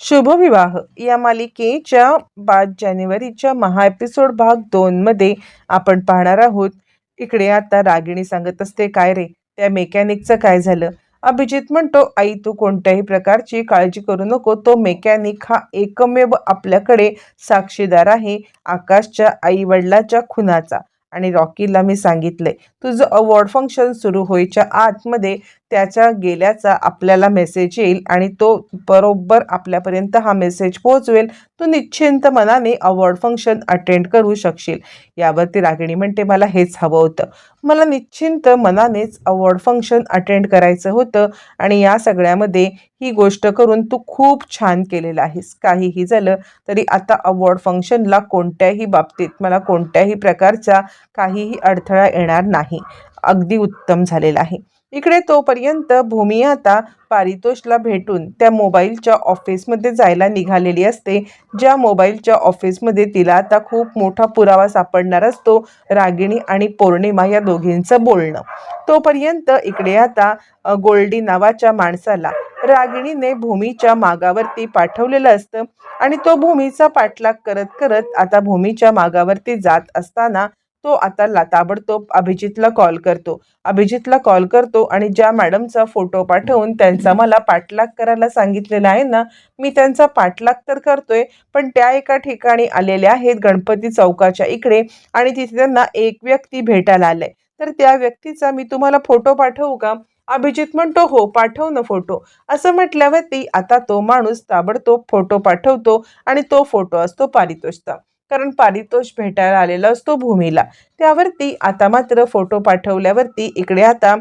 शुभविवाह. या मालिकेच्या पाच जानेवारीच्या महा एपिसोड भाग दोनमध्ये आपण पाहणार आहोत इकडे आता रागिणी सांगत असते काय रे त्या मेकॅनिकचं काय झालं? अभिजित म्हणतो आई तू कोणत्याही प्रकारची काळजी करू नको तो मेकॅनिक हा एकमेव आपल्याकडे साक्षीदार आहे आकाशच्या आई वडिलाच्या खुनाचा. आणि रॉकीला मी सांगितलंय तुझं अवॉर्ड फंक्शन सुरू होईच्या आतमध्ये त्याच्या गेल्याचा आपल्याला मेसेज येईल आणि तो बरोबर आपल्यापर्यंत हा मेसेज पोहोचवेल. तू निश्चिंत मनाने अवॉर्ड फंक्शन अटेंड करू शकशील. यावरती रागिणी म्हणते मला हेच हवं होतं. मला निश्चिंत मनानेच अवॉर्ड फंक्शन अटेंड करायचं होतं आणि या सगळ्यामध्ये ही गोष्ट करून तू खूप छान केलेलं आहेस. काहीही झालं तरी आता अवॉर्ड फंक्शनला कोणत्याही बाबतीत मला कोणत्याही प्रकारचा काहीही अडथळा येणार नाही. अगदी उत्तम झालेला आहे. इकडे तोपर्यंत भूमी आता पारितोषला भेटून त्या मोबाईलच्या ऑफिसमध्ये जायला निघालेली असते. ज्या मोबाईलच्या ऑफिसमध्ये तिला आता खूप मोठा पुरावा सापडणार असतो रागिणी आणि पौर्णिमा या दोघींचं बोलणं. तोपर्यंत इकडे आता गोल्डी नावाच्या माणसाला रागिणीने भूमीच्या मागावरती पाठवलेलं असतं. आणि तो भूमीचा पाठलाग करत करत आता भूमीच्या मागावरती जात असताना तो आता ला ताबडतोब अभिजितला कॉल करतो. अभिजितला कॉल करतो आणि ज्या मॅडमचा फोटो पाठवून त्यांचा मला पाठलाग करायला सांगितलेला आहे ना मी त्यांचा पाठलाग तर करतोय पण त्या एका ठिकाणी आलेल्या आहेत गणपती चौकाच्या इकडे आणि तिथे त्यांना एक व्यक्ती भेटायला आलाय. तर त्या व्यक्तीचा मी तुम्हाला फोटो पाठवू का? अभिजित म्हणतो हो पाठव ना फोटो असं म्हटल्यावरती आता तो माणूस ताबडतोब फोटो पाठवतो आणि तो फोटो असतो पारितोषचा कारण पारितोष भेटायला आलेला असतो भूमीला. त्यावरती आता मात्र फोटो पाठवल्यावरती इकडे आता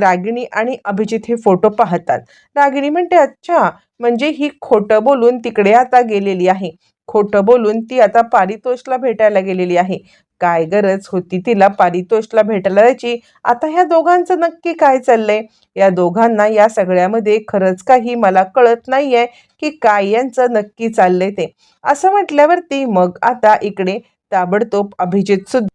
रागिणी आणि अभिजित हे फोटो पाहतात. रागिणी म्हणते अच्छा म्हणजे ही खोटं बोलून तिकडे आता गेलेली आहे. खोटं बोलून ती आता पारितोषला भेटायला गेलेली आहे. काय गरज होती तिला पारितोषला भेटायला जायची? आता ह्या दोघांचं नक्की काय चाललंय? या दोघांना या सगळ्यामध्ये खरंच काही मला कळत नाही आहे की काय यांचं नक्की चाललंय ते. असं म्हटल्यावरती मग आता इकडे ताबडतोब अभिजित सुद्धा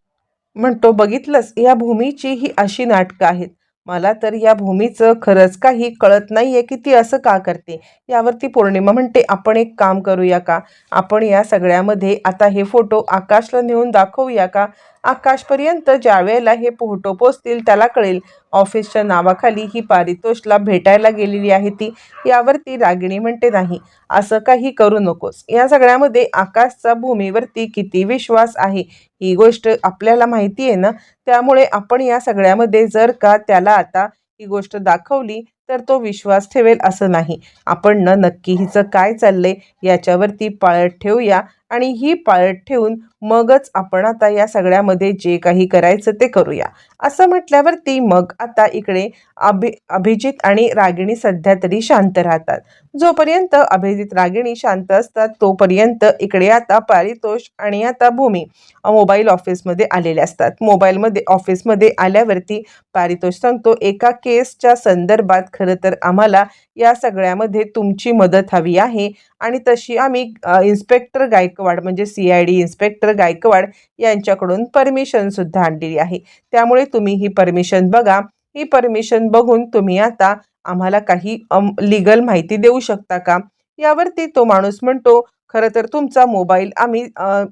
म्हणतो बघितलंच या भूमीची ही अशी नाटकं आहेत. मला तर या भूमीचं खरंच काही कळत नाही आहे की ती असं का करते. यावरती पौर्णिमा म्हणते आपण एक काम करूया का? आपण या सगळ्यामध्ये आता हे फोटो आकाशला नेऊन दाखवूया का? आकाशपर्यंत ज्या वेळेला हे फोटो पोचतील त्याला कळेल. ऑफिसच्या नावाखाली ही पारितोषला भेटायला गेलेली आहे ती. यावरती रागिणी म्हणते नाही असं काही करू नकोस. या सगळ्यामध्ये आकाशचा भूमीवरती किती विश्वास आहे? ही गोष्ट आपल्याला माहिती आहे ना? त्यामुळे आपण या सगळ्यामध्ये जर का त्याला आता ही गोष्ट दाखवली तर तो विश्वास ठेवेल असं नाही. आपण न नक्की हिचं काय चाललंय याच्यावरती पाळत ठेवूया आणि ही पाळत ठेवून मगच आपण आता या सगळ्यामध्ये जे काही करायचं ते करूया. असं म्हटल्यावरती मग आता इकडे अभि अभिजित आणि रागिणी सध्या तरी शांत राहतात. जोपर्यंत अभिजित रागिणी शांत असतात तोपर्यंत इकडे आता पारितोष आणि आता भूमी मोबाईल ऑफिसमध्ये आलेले असतात. मोबाईलमध्ये ऑफिसमध्ये आल्यावरती पारितोष सांगतो एका केसच्या संदर्भात खरं तर आम्हाला या सगळ्यामध्ये तुमची मदत हवी आहे आणि तशी आम्ही इन्स्पेक्टर गायकवाड म्हणजे C I D inspector Gaikwad यांच्याकडून परमिशन सुद्धा आणलेली आहे. त्यामुळे तुम्ही ही परमिशन बघा. ही परमिशन बघून तुम्ही आता आम्हाला काही लीगल माहिती देऊ शकता का? यावरती तो माणूस म्हणतो खरं तर तुमचा मोबाईल आम्ही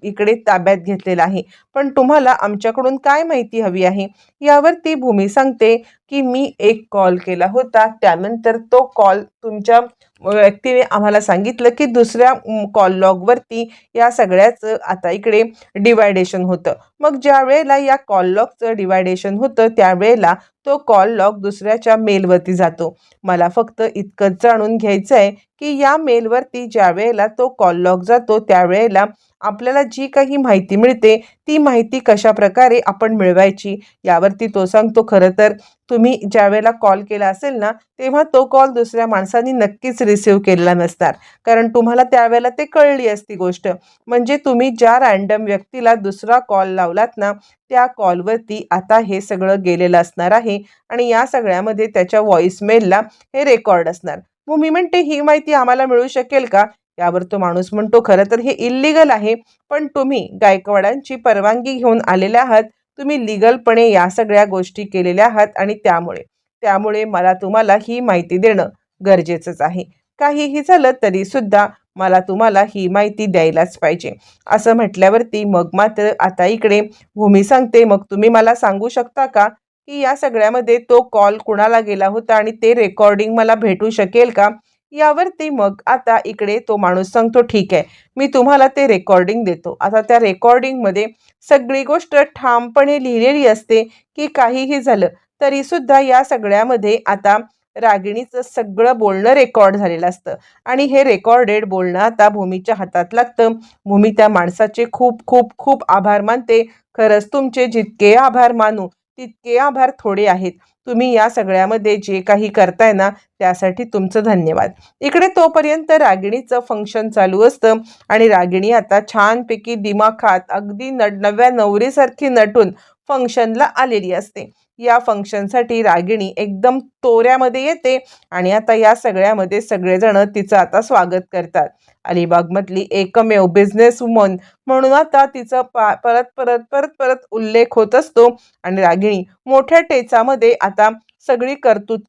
इकडे ताब्यात घेतलेला आहे. पण तुम्हाला आमच्याकडून काय माहिती हवी आहे? यावर ती भूमी सांगते की मी एक कॉल केला होता. त्यानंतर तो कॉल तुमच्या व्यक्तीने आम्हाला सांगितलं की दुसऱ्या कॉल लॉगवरती या सगळ्याचं आता इकडे डिवायडेशन होतं. मग ज्या वेळेला या कॉल लॉगचं डिवायडेशन होतं त्यावेळेला तो कॉल लॉग दुसऱ्याच्या मेलवरती जातो. मला फक्त इतकंच जाणून घ्यायचं आहे की या मेलवरती ज्या वेळेला तो कॉल लॉग जातो त्यावेळेला आपल्याला जी काही माहिती मिळते ती माहिती कशा प्रकारे आपण मिळवायची यावरती तो सांगतो. खरं तर तुम्ही ज्या वेळेला कॉल केला असेल ना तेव्हा तो कॉल दुसऱ्या माणसाने नक्कीच रिसीव केलेला नसणार. कारण तुम्हाला त्यावेळेला ते कळली असती गोष्ट. म्हणजे तुम्ही ज्या रॅन्डम व्यक्तीला दुसरा कॉल लावलात ना त्या कॉलवरती आता हे सगळं गेलेलं असणार आहे आणि या सगळ्यामध्ये त्याच्या व्हॉइसमेलला हे रेकॉर्ड असणार. मग मी म्हणते ही माहिती आम्हाला मिळू शकेल का? यावर तो माणूस म्हणतो खरं तर हे इल्लिगल आहे पण तुम्ही गायकवाडांची परवानगी घेऊन आलेले आहात. तुम्ही लिगलपणे या सगळ्या गोष्टी केलेल्या आहात आणि त्यामुळे त्यामुळे मला तुम्हाला ही माहिती देणं गरजेचंच आहे. काहीही झालं तरी सुद्धा मला तुम्हाला ही माहिती द्यायलाच पाहिजे. असं म्हटल्यावरती मग मात्र आता इकडे भूमी सांगते मग तुम्ही मला सांगू शकता का की या सगळ्यामध्ये तो कॉल कुणाला गेला होता आणि ते रेकॉर्डिंग मला भेटू शकेल का? यावरती मग आता इकडे तो माणूस सांगतो ठीक आहे मी तुम्हाला ते रेकॉर्डिंग देतो. आता त्या रेकॉर्डिंगमध्ये सगळी गोष्ट ठामपणे लिहिलेली असते की काहीही झालं तरीसुद्धा या सगळ्यामध्ये आता रागिणीचं सगळं बोलणं रेकॉर्ड झालेलं असतं. आणि हे रेकॉर्डेड बोलणं आता भूमीच्या हातात लागतं. भूमी त्या माणसाचे खूप खूप खूप आभार मानते. खरंच तुमचे जितके आभार मानू तितके आभार थोडे आहेत. तुम्ही या सगळ्यामध्ये जे काही करताय ना त्यासाठी तुमचं धन्यवाद. इकडे तोपर्यंत रागिणीचं फंक्शन चालू असतं आणि रागिणी आता छानपैकी दिमाखात अगदी न नव्या नवरीसारखी नटून फंक्शनला आलेली असते. या फंक्शनसाठी रागिणी एकदम तोऱ्यामध्ये येते आणि आता या सगळ्यामध्ये सगळेजण तिचं आता स्वागत करतात. अलिबागमधली एकमेव बिझनेस वुमन म्हणून आता तिचं पा परत परत परत परत उल्लेख होत असतो आणि रागिणी मोठ्या टेचामध्ये आता सगळी कर्तृत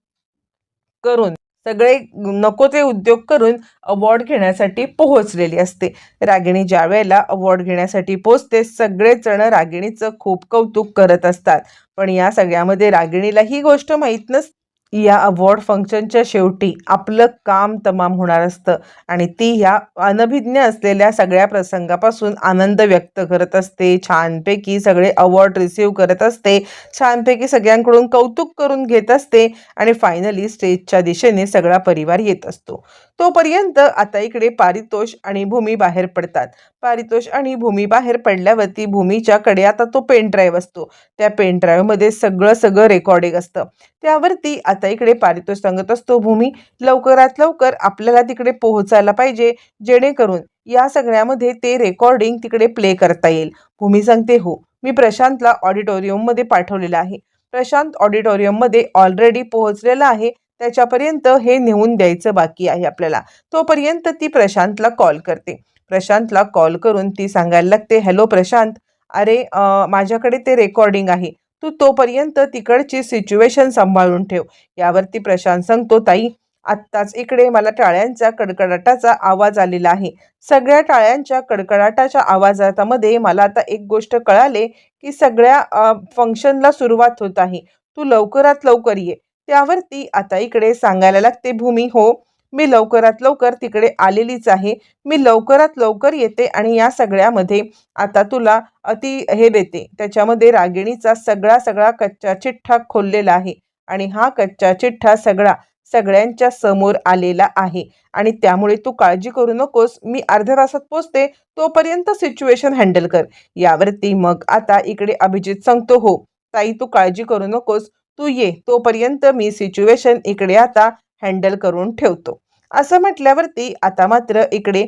करून सगळे नको ते उद्योग करून अवॉर्ड घेण्यासाठी पोहोचलेली असते. रागिणी ज्या वेळेला अवॉर्ड घेण्यासाठी पोचते सगळेच जण रागिणीचं खूप कौतुक करत असतात. पण या सगळ्यामध्ये रागिणीला ही गोष्ट माहीत नस या अवॉर्ड फंक्शनच्या शेवटी आपलं काम तमाम होणार असतं. आणि ती ह्या अनभिज्ञ असलेल्या सगळ्या प्रसंगापासून आनंद व्यक्त करत असते. छानपैकी सगळे अवॉर्ड रिसीव करत असते. छानपैकी सगळ्यांकडून कौतुक करून घेत असते. आणि फायनली स्टेजच्या दिशेने सगळा परिवार येत असतो. तोपर्यंत आता इकडे पारितोष आणि भूमी बाहेर पडतात. पारितोष आणि भूमी बाहेर पडल्यावरती भूमीच्याकडे आता तो पेन ड्राईव्ह असतो. त्या पेन ड्राईव्हमध्ये सगळं सगळं रेकॉर्डिंग असतं. त्यावरती आता आता इकडे पारितोष सांगत असतो. भूमी लवकरात लवकर आपल्याला तिकडे पोहोचायला पाहिजे. जेणेकरून या सगळ्यामध्ये ते रेकॉर्डिंग तिकडे प्ले करता येईल. भूमी सांगते हो मी प्रशांतला ऑडिटोरियममध्ये पाठवलेलं आहे. प्रशांत ऑडिटोरियममध्ये ऑलरेडी पोहोचलेला आहे. त्याच्यापर्यंत हे नेऊन द्यायचं बाकी आहे आपल्याला. तोपर्यंत ती प्रशांतला कॉल करते. प्रशांतला कॉल करून ती सांगायला लागते हॅलो प्रशांत. अरे माझ्याकडे ते रेकॉर्डिंग आहे. तू तोपर्यंत तिकडची सिच्युएशन सांभाळून ठेव. यावरती प्रशांत सांगतो ताई आत्ताच इकडे मला टाळ्यांचा कडकडाटाचा आवाज आलेला आहे. सगळ्या टाळ्यांच्या कडकडाटाच्या आवाजामध्ये मला आता एक गोष्ट कळाले की सगळ्या फंक्शनला सुरुवात होत आहे. तू लवकरात लवकर ये. त्यावरती आता इकडे सांगायला लागते भूमी हो. मी लवकरात लवकर तिकडे आलेलीच आहे. मी लवकरात लवकर येते आणि या सगळ्यामध्ये आता तुला अति हे देते. त्याच्यामध्ये रागिणीचा सगळा सगळा कच्चा चिठ्ठा खोललेला आहे आणि हा कच्चा चिठ्ठा सगळा सगळ्यांच्या समोर आलेला आहे आणि त्यामुळे तू काळजी करू नकोस. मी अर्ध्या तासात पोचते. तोपर्यंत सिच्युएशन हँडल कर. यावरती मग आता इकडे अभिजित सांगतो हो ताई तू काळजी करू नकोस. तू ये. तोपर्यंत मी सिच्युएशन इकडे आता हँडल करून ठेवतो. असं म्हटल्यावरती आता मात्र इकडे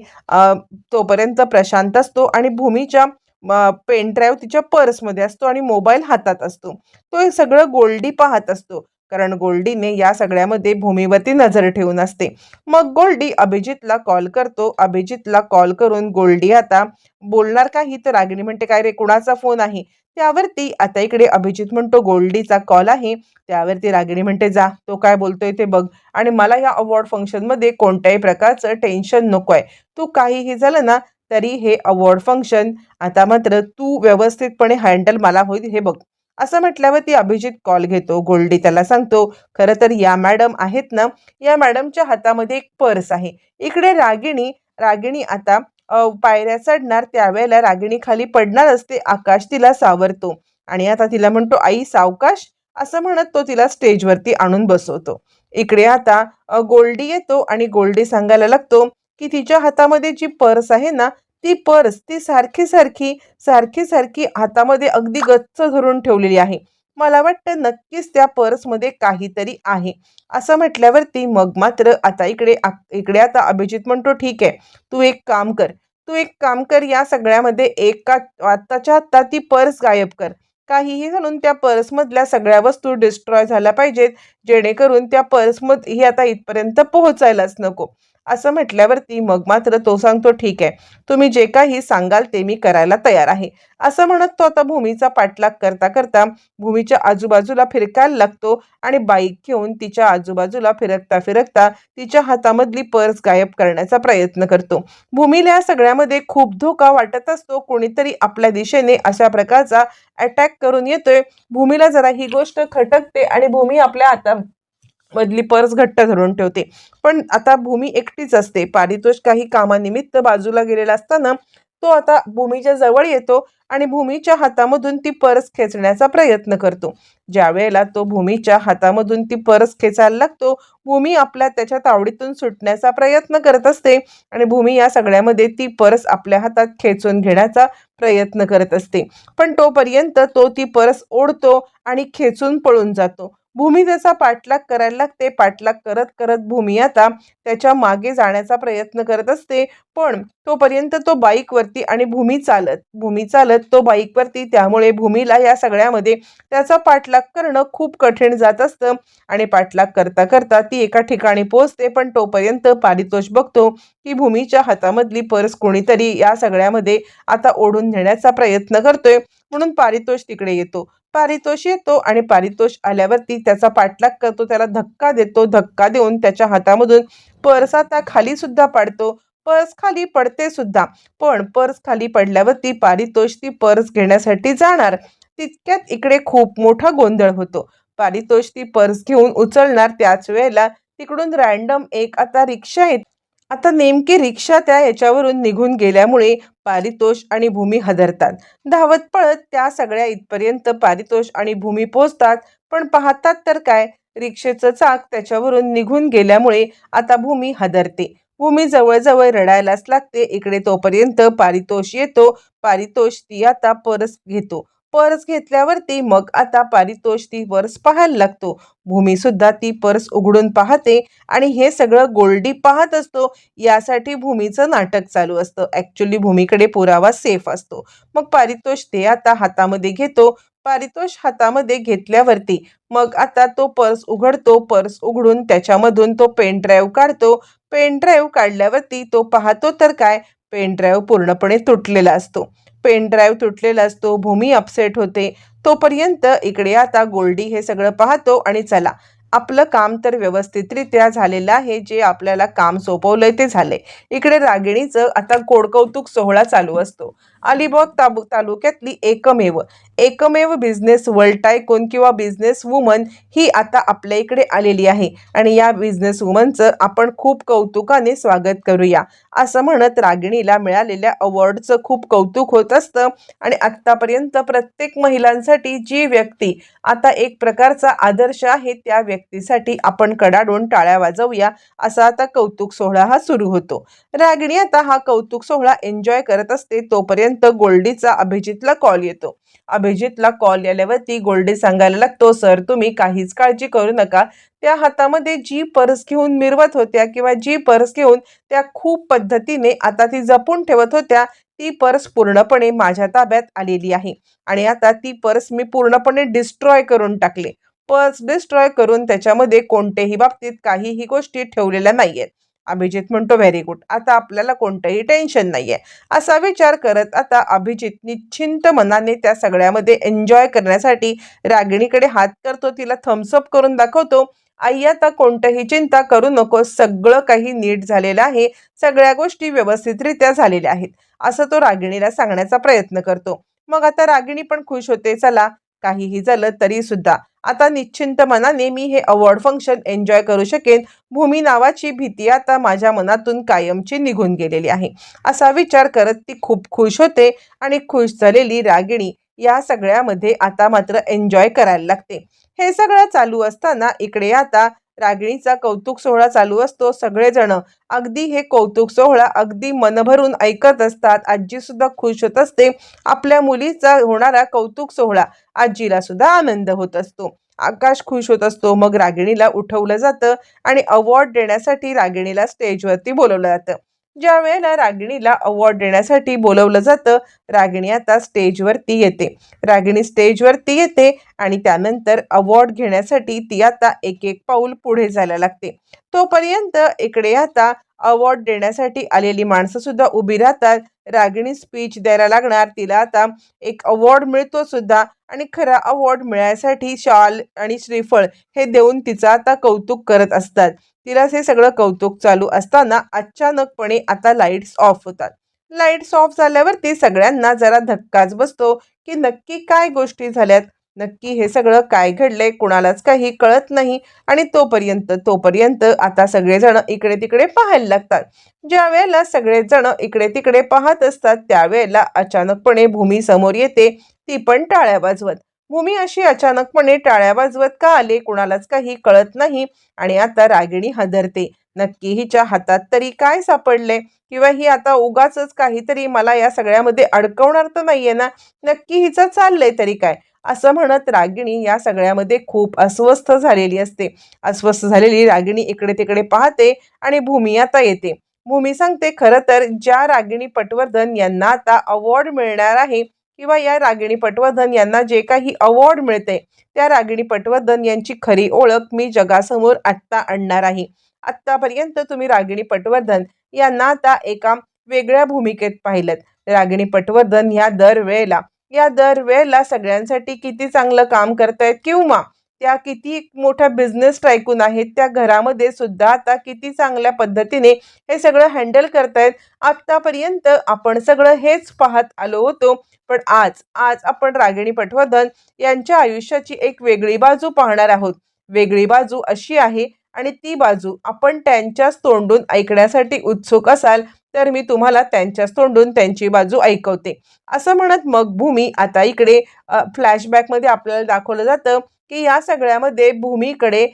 तोपर्यंत प्रशांत असतो आणि भूमीच्या पेन ड्राईव्ह तिच्या पर्समध्ये असतो आणि मोबाईल हातात असतो. तो हे सगळं गोल्डी पाहत असतो. कारण गोल्डीने या सगळ्यामध्ये भूमीवरती नजर ठेवून असते. मग गोल्डी अभिजितला कॉल करतो. अभिजितला कॉल करून गोल्डी आता बोलणार काही तर रागिणी म्हणते काय रे कुणाचा फोन आहे? त्यावरती आता इकडे अभिजित म्हणतो गोल्डीचा कॉल आहे. त्यावरती रागिणी म्हणते जा तो काय बोलतोय ते बघ. आणि मला या अवॉर्ड फंक्शनमध्ये कोणत्याही प्रकारचं टेन्शन नको आहे तू काहीही झालं ना तरी हे अवॉर्ड फंक्शन आता मात्र तू व्यवस्थितपणे हँडल मला होईल हे बघ. असं म्हटल्यावर ती अभिजित कॉल घेतो. गोल्डी त्याला सांगतो खरं तर या मॅडम आहेत ना या मॅडमच्या हातामध्ये एक पर्स आहे. इकडे रागिणी रागिणी आता पायऱ्या चढणार त्यावेळेला रागिणी खाली पडणार असते आकाश तिला सावरतो. आणि आता तिला म्हणतो आई सावकाश? असं म्हणत तो तिला स्टेजवरती आणून बसवतो. इकडे आता गोल्डी येतो आणि गोल्डी सांगायला लागतो की तिच्या हातामध्ये जी पर्स आहे ना ती पर्स ती सारखी सारखी सारखी सारखी हातामध्ये अगदी गच्च धरून ठेवलेली आहे. मला वाटतं नक्कीच त्या पर्समध्ये काहीतरी आहे. असं म्हटल्यावरती मग मात्र आता इकडे इकडे आता अभिजित म्हणतो ठीक आहे तू एक काम कर. तू एक काम कर या सगळ्यामध्ये एका आत्ताच्या आत्ता ती पर्स गायब कर. काहीही घालून त्या पर्समधल्या सगळ्या वस्तू डिस्ट्रॉय झाल्या पाहिजेत जेणेकरून त्या पर्समध्ये ही आता इथपर्यंत पोहोचायलाच नको. असं म्हटल्यावरती मग मात्र तो सांगतो ठीक आहे. तुम्ही जे काही सांगाल ते मी करायला तयार आहे. असं म्हणत तो आता भूमीचा पाठलाग करता करता भूमीच्या आजूबाजूला फिरकायला लागतो आणि बाईक घेऊन तिच्या आजूबाजूला फिरकता फिरकता तिच्या हातामधली पर्स गायब करण्याचा प्रयत्न करतो. भूमीला या सगळ्यामध्ये खूप धोका वाटत असतो. कोणीतरी आपल्या दिशेने अशा प्रकारचा अटॅक करून येतोय. भूमीला जरा ही गोष्ट खटकते आणि भूमी आपल्या हातात मधली पर्स घट्ट धरून ठेवते. पण आता भूमी एकटीच असते. पारितोष काही कामानिमित्त बाजूला गेलेला असताना तो आता भूमीच्या जवळ येतो आणि भूमीच्या हातामधून ती पर्स खेचण्याचा प्रयत्न करतो. ज्या वेळेला तो भूमीच्या हातामधून ती पर्स खेचायला लागतो भूमी आपल्या त्याच्या तावडीतून सुटण्याचा प्रयत्न करत असते आणि भूमी या सगळ्यामध्ये ती पर्स आपल्या हातात खेचून घेण्याचा प्रयत्न करत असते. पण तोपर्यंत तो ती पर्स ओढतो आणि खेचून पळून जातो. भूमी त्याचा पाठलाग करायला लागते पाठलाग करत करत भूमी आता त्याच्यामागे जाण्याचा प्रयत्न करत असते. पण तोपर्यंत तो बाईकवरती आणि भूमी चालत भूमी चालत तो बाईकवरती. त्यामुळे भूमीला या सगळ्यामध्ये त्याचा पाठलाग करणं खूप कठीण जात असतं. आणि पाठलाग करता करता ती एका ठिकाणी पोहोचते पण तोपर्यंत पारितोष बघतो की भूमीच्या हातामधली पर्स कोणीतरी या सगळ्यामध्ये आता ओढून नेण्याचा प्रयत्न करतोय. म्हणून पारितोष तिकडे येतो. पारितोष येतो आणि पारितोष आल्यावरती त्याचा पाठलाग करतो त्याला धक्का देतो धक्का देऊन त्याच्या हातामधून पर्स आता खाली सुद्धा पाडतो. पर्स खाली पडते सुद्धा पण पर्स खाली पडल्यावरती पारितोष ती पर्स घेण्यासाठी जाणार. तितक्यात इकडे खूप मोठा गोंधळ होतो. पारितोष ती पर्स घेऊन उचलणार त्याच वेळेला तिकडून रॅन्डम एक आता रिक्षा येत आता नेमकी रिक्षा त्या याच्यावरून निघून गेल्यामुळे पारितोष आणि भूमी हदरतात. धावत पळत त्या सगळ्या इथपर्यंत पारितोष आणि भूमी पोचतात पण पाहतात तर काय? रिक्षेचं चाक त्याच्यावरून निघून गेल्यामुळे आता भूमी हदरते. भूमी जवळजवळ रडायलाच लागते. इकडे तोपर्यंत पारितोष येतो. पारितोष ती आता परस घेतो. पर्स घेतल्यावरती मग आता पारितोष ती पर्स पाहायला लागतो. भूमी सुद्धा ती पर्स उघडून पाहते आणि हे सगळं गोल्डी पाहत असतो. यासाठी भूमीचं नाटक चालू असतं. ॲक्च्युली भूमीकडे पुरावा सेफ असतो. मग पारितोष ते आता हातामध्ये घेतो. पारितोष हातामध्ये घेतल्यावरती मग आता तो पर्स उघडतो. पर्स उघडून त्याच्यामधून तो पेन ड्राईव्ह काढतो. पेन ड्राईव्ह काढल्यावरती तो पाहतो तर काय? पेन ड्राईव्ह पूर्णपणे तुटलेला असतो. पेन ड्राईव्ह तुटलेला असतो भूमी अपसेट होते तोपर्यंत इकडे आता गोल्डी हे सगळं पाहतो आणि चला आपलं काम तर व्यवस्थितरित्या झालेलं आहे जे आपल्याला काम सोपवलंय ते झालंय. इकडे रागिणीचं आता कोडकौतुक सोहळा चालू असतो. अलिबाग ताबु तालुक्यातली एकमेव एकमेव बिझनेस वर्ल्ड टायकोन किंवा बिझनेस वुमन ही आता आपल्या इकडे आलेली आहे. आणि या बिझनेस वुमनचं आपण खूप कौतुकाने स्वागत करूया. असं म्हणत रागिणीला मिळालेल्या अवॉर्डचं खूप कौतुक होत असतं. आणि आत्तापर्यंत प्रत्येक महिलांसाठी जी व्यक्ती आता एक प्रकारचा आदर्श आहे त्या व्यक्तीसाठी आपण कडाडून टाळ्या वाजवूया असा आता कौतुक सोहळा हा सुरू होतो. रागिणी आता हा कौतुक सोहळा एन्जॉय करत असते तोपर्यंत गोल्डीचा अभिजितला कॉल येतो. अभिजितला कॉल आल्यावरती गोल्डी सांगायला लागतो सर तुम्ही काहीच काळजी करू नका. त्या हातामध्ये जी पर्स घेऊन मिरवत होत्या किंवा जी पर्स घेऊन त्या खूप पद्धतीने आता ती जपून ठेवत होत्या ती पर्स पूर्णपणे माझ्या ताब्यात आलेली आहे. आणि आता ती पर्स मी पूर्णपणे डिस्ट्रॉय करून टाकले. पर्स डिस्ट्रॉय करून त्याच्यामध्ये कोणत्याही बाबतीत काहीही गोष्टी ठेवलेल्या नाहीयेत. अभिजित म्हणतो व्हेरी गुड आता आपल्याला कोणतंही टेन्शन नाही आहे असा विचार करत आता अभिजित निश्चिंत मनाने त्या सगळ्यामध्ये एन्जॉय करण्यासाठी रागिणीकडे हात करतो तिला थम्सअप करून दाखवतो आई आता कोणतंही चिंता करू नको सगळं काही नीट झालेलं आहे. सगळ्या गोष्टी व्यवस्थितरित्या झालेल्या आहेत. असं तो रागिणीला सांगण्याचा प्रयत्न करतो. मग आता रागिणी पण खुश होते चला काहीही झालं तरी सुद्धा. आता निश्चिंत मनाने मी हे अवॉर्ड फंक्शन एन्जॉय करू शकेन. भूमी नावाची भीती आता माझ्या मनातून कायमची निघून गेलेली आहे. असा विचार करत ती खूप खुश होते आणि खुश झालेली रागिणी या सगळ्यामध्ये आता मात्र एन्जॉय करायला लागते. हे सगळं चालू असताना इकडे आता रागिणीचा कौतुक सोहळा चालू असतो. सगळेजण अगदी हे कौतुक सोहळा अगदी मनभरून ऐकत असतात. आजी सुद्धा खुश होत असते. आपल्या मुलीचा होणारा कौतुक सोहळा आजीला सुद्धा आनंद होत असतो. आकाश खुश होत असतो. मग रागिणीला उठवलं जातं आणि अवॉर्ड देण्यासाठी रागिणीला स्टेजवरती बोलवलं जातं. ज्या वेळेला रागिणीला अवॉर्ड देण्यासाठी बोलवलं जातं रागिणी आता स्टेजवरती येते. रागिणी स्टेजवरती येते आणि त्यानंतर अवॉर्ड घेण्यासाठी ती आता एक एक पाऊल पुढे जायला लागते. तोपर्यंत इकडे आता अवॉर्ड देण्यासाठी आलेली माणसं सुद्धा उभी राहतात. रागिणी स्पीच द्यायला लागणार तिला आता एक अवॉर्ड मिळतो सुद्धा आणि खरा अवॉर्ड मिळायसाठी शॉल आणि श्रीफळ हे देऊन तिचं आता कौतुक करत असतात. तिला हे सगळं कौतुक चालू असताना अचानकपणे आता लाईट्स ऑफ होतात. लाईट्स ऑफ झाल्यावरती सगळ्यांना जरा धक्काच बसतो की नक्की काय गोष्टी झाल्यात? नक्की हे सगळं काय घडलंय? कुणालाच काही कळत नाही आणि तोपर्यंत तोपर्यंत आता सगळेजण इकडे तिकडे पाहायला लागतात. ज्या वेळेला सगळेजण इकडे तिकडे पाहत असतात त्यावेळेला अचानकपणे भूमी समोर येते. ती पण टाळ्या वाजवत. भूमी अशी अचानकपणे टाळ्या वाजवत का आले कुणालाच काही कळत नाही आणि आता रागिणी हादरते. नक्की हिच्या हातात तरी काय सापडले? किंवा ही आता उगाच काहीतरी मला या सगळ्यामध्ये अडकवणार तर नाहीये ना? नक्की हिचं चाललंय तरी काय? असं म्हणत रागिणी या सगळ्यामध्ये खूप अस्वस्थ झालेली असते. अस्वस्थ झालेली रागिणी इकडे तिकडे पाहते आणि भूमी आता येते. भूमी सांगते खरं तर ज्या रागिणी पटवर्धन यांना आता अवॉर्ड मिळणार आहे किंवा या रागिणी पटवर्धन यांना जे काही अवॉर्ड मिळते त्या रागिणी पटवर्धन यांची खरी ओळख मी जगासमोर आत्ता आणणार आहे. आत्तापर्यंत तुम्ही रागिणी पटवर्धन यांना आता एका वेगळ्या भूमिकेत पाहिलं रागिणी पटवर्धन ह्या दरवेळेला या दरवेळेला सगळ्यांसाठी किती चांगलं काम करतायत किंवा त्या किती मोठ्या बिझनेस टायकून आहेत त्या घरामध्ये सुद्धा आता किती चांगल्या पद्धतीने हे सगळं हँडल करतायत. आत्तापर्यंत आपण सगळं हेच पाहत आलो होतो पण आज आज आपण रागिणी पटवर्धन यांच्या आयुष्याची एक वेगळी बाजू पाहणार आहोत. वेगळी बाजू अशी आहे आणि ती बाजू आपण त्यांच्याच तोंडून ऐकण्यासाठी उत्सुक असाल तर मी तुम्हाला त्यांच्याच तोंडून त्यांची बाजू ऐकवते. असं म्हणत मग भूमी आता इकडे फ्लॅशबॅकमध्ये आपल्याला दाखवलं जातं की या सगळ्यामध्ये भूमीकडे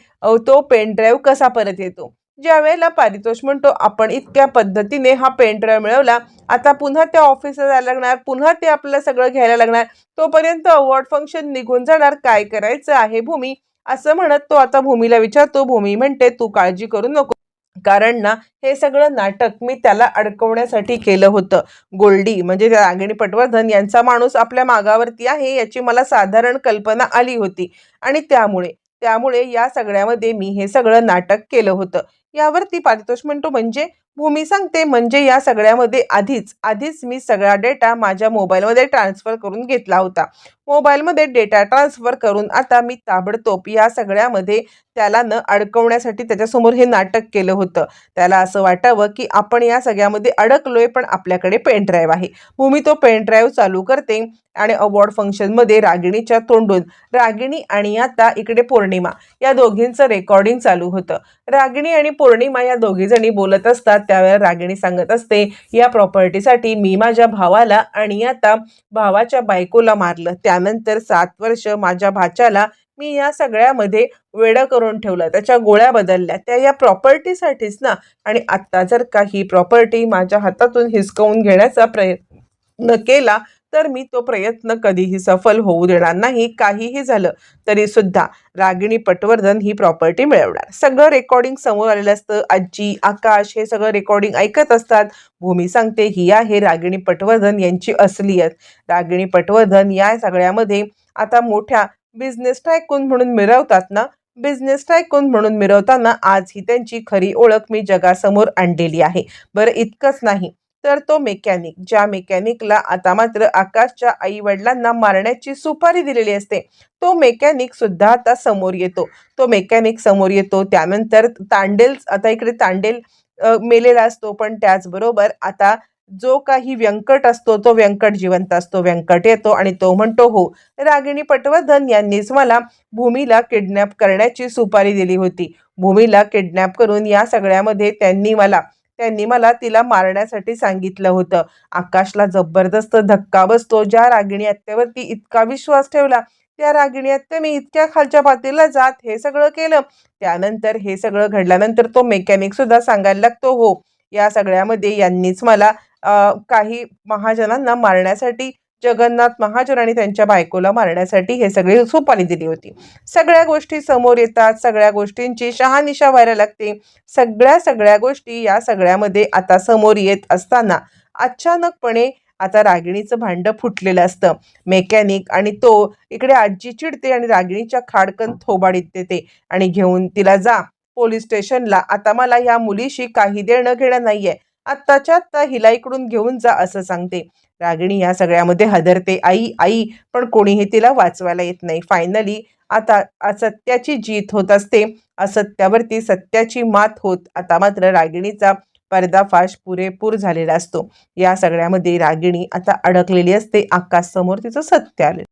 तो पेन ड्राईव्ह कसा परत येतो. ज्या वेळेला पारितोष म्हणतो आपण इतक्या पद्धतीने हा पेन ड्राईव्ह मिळवला आता पुन्हा त्या ऑफिसला जायला लागणार पुन्हा ते आपल्याला सगळं घ्यायला लागणार तोपर्यंत अवॉर्ड फंक्शन निघून जाणार काय करायचं आहे भूमी? असं म्हणत तो आता भूमीला विचारतो. भूमी म्हणते तू काळजी करू नको. कारण ना हे सगळं नाटक मी त्याला अडकवण्यासाठी केलं होतं. गोल्डी म्हणजे रागिणी पटवर्धन यांचा माणूस आपल्या मागावरती आहे याची मला साधारण कल्पना आली होती. आणि त्यामुळे त्यामुळे या सगळ्यामध्ये मी हे सगळं नाटक केलं होतं. यावरती पारितोष म्हणतो म्हणजे भूमी सांगते म्हणजे या सगळ्यामध्ये आधीच आधीच मी सगळा डेटा माझ्या मोबाईलमध्ये ट्रान्सफर करून घेतला होता. मोबाईलमध्ये डेटा ट्रान्सफर करून आता मी ताबडतोब या सगळ्यामध्ये त्याला न अडकवण्यासाठी त्याच्यासमोर हे नाटक केलं होतं. त्याला असं वाटावं की आपण या सगळ्यामध्ये अडकलोय पण आपल्याकडे पेन ड्राईव्ह आहे. भूमी तो पेन ड्राईव्ह चालू करते आणि अवॉर्ड फंक्शनमध्ये रागिणीच्या तोंडून रागिणी आणि आता इकडे पौर्णिमा या दोघींचं रेकॉर्डिंग चालू होतं. रागिणी आणि पौर्णिमा या दोघीजणी बोलत असतात त्यावेळेला रागिणी सांगत असते. या प्रॉपर्टीसाठी मी माझ्या भावाला आणि आता भावाच्या बायकोला मारलं. त्यानंतर सात वर्ष माझ्या भाच्याला मी या सगळ्यामध्ये वेडं करून ठेवलं. त्याच्या गोळ्या बदलल्या. त्या या प्रॉपर्टीसाठीच ना. आणि आत्ता जर का ही प्रॉपर्टी माझ्या हातातून हिसकवून घेण्याचा प्रयत्न केला तर मी तो प्रयत्न कधीही सफल होऊ देणार नाही. काहीही झालं तरी सुद्धा रागिणी पटवर्धन ही प्रॉपर्टी मिळवणार. सगळं रेकॉर्डिंग समोर आलेलं असतं. आजी आकाश हे सगळं रेकॉर्डिंग ऐकत असतात. भूमी सांगते ही आहे रागिणी पटवर्धन यांची असलियत. रागिणी पटवर्धन या सगळ्यामध्ये आता मोठ्या बिझनेस टायकून म्हणून मिरवतात ना? बिझनेस टायकून म्हणून मिरवताना आज ही त्यांची खरी ओळख मी जगासमोर आणलेली आहे. बरं इतकंच नाही. तर तो मेकॅनिक ज्या मेकॅनिकला आता मात्र आकाशच्या आई वडिलांना मारण्याची सुपारी दिलेली असते तो मेकॅनिक सुद्धा आता समोर येतो. तो मेकॅनिक समोर येतो त्यानंतर तांडेल आता इकडे तांडेल मेलेला असतो पण त्याचबरोबर आता जो काही व्यंकट असतो तो व्यंकट जिवंत असतो. व्यंकट येतो आणि तो म्हणतो हो रागिणी पटवर्धन यांनीच मला भूमीला किडनॅप करण्याची सुपारी दिली होती. भूमीला किडनॅप करून या सगळ्यामध्ये त्यांनी मला त्यांनी मला तिला मारण्यासाठी सांगितलं होतं. आकाशला जबरदस्त धक्का बसतो. ज्या रागिणी आत्यावरती इतका विश्वास ठेवला. त्या रागिणी आत्याने इतक्या खालच्या पातळीला जात हे सगळं केलं. त्यानंतर हे सगळं घडल्यानंतर तो मेकॅनिक सुद्धा सांगायला लागतो हो या सगळ्यामध्ये यांनीच मला काही महाजनांना मारण्यासाठी जगन्नाथ महाजन आणि त्यांच्या बायकोला मारण्यासाठी हे सगळे सोपानी दिली होती. सगळ्या गोष्टी समोर येतात सगळ्या गोष्टींची शहानिशा व्हायला लागते. सगळ्या सगळ्या गोष्टी या सगळ्यामध्ये आता समोर येत असताना अचानकपणे आता रागिणीचं भांडं फुटलेलं असतं. मेकॅनिक आणि तो इकडे आजी चिडते आणि रागिणीच्या खाडकन थोबाडीत देते आणि घेऊन तिला जा पोलीस स्टेशनला. आता मला या मुलीशी काही देणं घेणं नाहीये. आत्ताच्या आत्ता हिला इकडून घेऊन जा असं सांगते. रागिणी या सगळ्यामध्ये हदरते. आई आई पण कोणीही तिला वाचवायला येत नाही. फायनली आता असत्याची जीत होत असते. असत्यावरती सत्याची मात होत. आता मात्र रागिणीचा पर्दाफाश पुरेपूर झालेला असतो. या सगळ्यामध्ये रागिणी आता अडकलेली असते. आकाश समोर तिचं सत्य आले